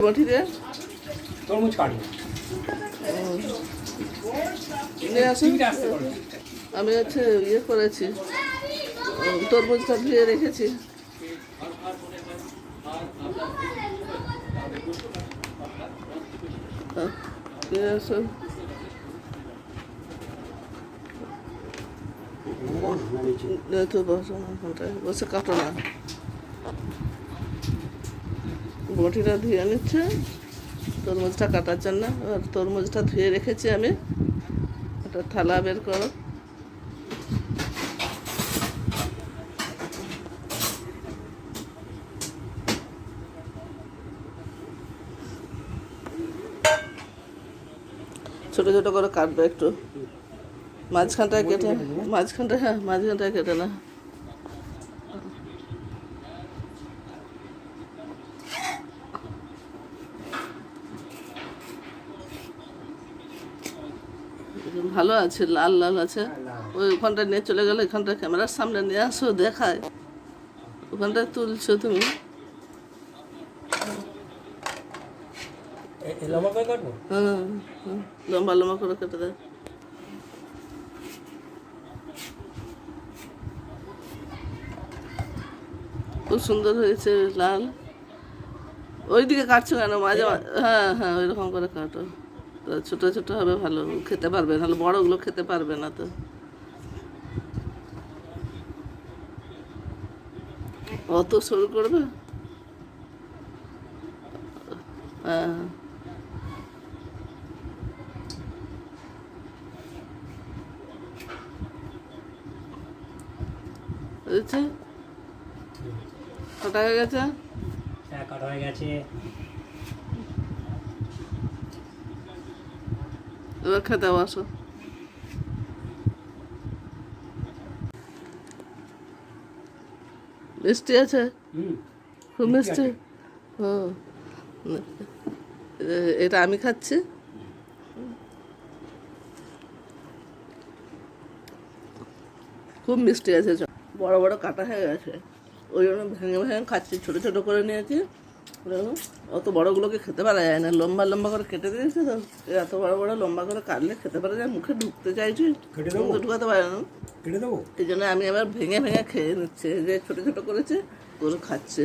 বটিতে তরমুজ কাটি নিয়ে আসুন টিভিটা আসতে পারো আমি হচ্ছে ইয়ে করেছি উম, তরমুজটা ধুয়ে রেখেছি। বসো বসে কাটো না। বটিটা ধুয়ে নিচ্ছে তরমুজটা কাটার জন্য। আর তরমুজটা ধুয়ে রেখেছি আমি। একটা থালা বের করো। ছোট ছোট করে কাটবে একটু। মাঝখানটায় কেটে মাঝখানটায় হ্যাঁ মাঝখানটায় কেটে না। ভালো আছে লাল লাল আছে। ওই ওখানটা নিয়ে চলে গেলে এখানটা ক্যামেরার সামনে নিয়ে আসো দেখায়। ওখানটায় তুলছো তুমি। হ্যাঁ হ্যাঁ, লম্বা লম্বা করে কেটে দেয় খুব সুন্দর হয়েছে লাল। ওইদিকে কাটছো কেন? মাঝে মাঝে হ্যাঁ হ্যাঁ ওই রকম করে কাটো। ছোটো ছোটো হবে ভালো, খেতে পারবে, নাহলে বড়গুলো খেতে পারবে না তো। অত সরু করবে? হ্যাঁ। বুঝেছে কটা হয়ে গেছে? হ্যাঁ কাটা হয়ে গেছে? এবার খেতে বসো মিষ্টি আছে খুব মিষ্টি ও এটা আমি খাচ্ছি খুব মিষ্টি আছে বড় বড় কাটা হয়ে গেছে ওই জন্য ভেঙে ভেঙে খাচ্ছি ছোটো ছোটো করে নিয়েছি অত বড়গুলোকে খেতে পারা যায় না। লম্বা লম্বা করে কেটে দিয়েছে তো। এত বড় বড় লম্বা করে কাটলে খেতে পারা যায় মুখে ঢুকতে চাইছি। মুখে ঢুকাতে পারে না। কেটে দেবো? এই জন্য আমি আবার ভেঙে ভেঙে খেয়ে নিচ্ছে। যে ছোট ছোট করেছে করে খাচ্ছে।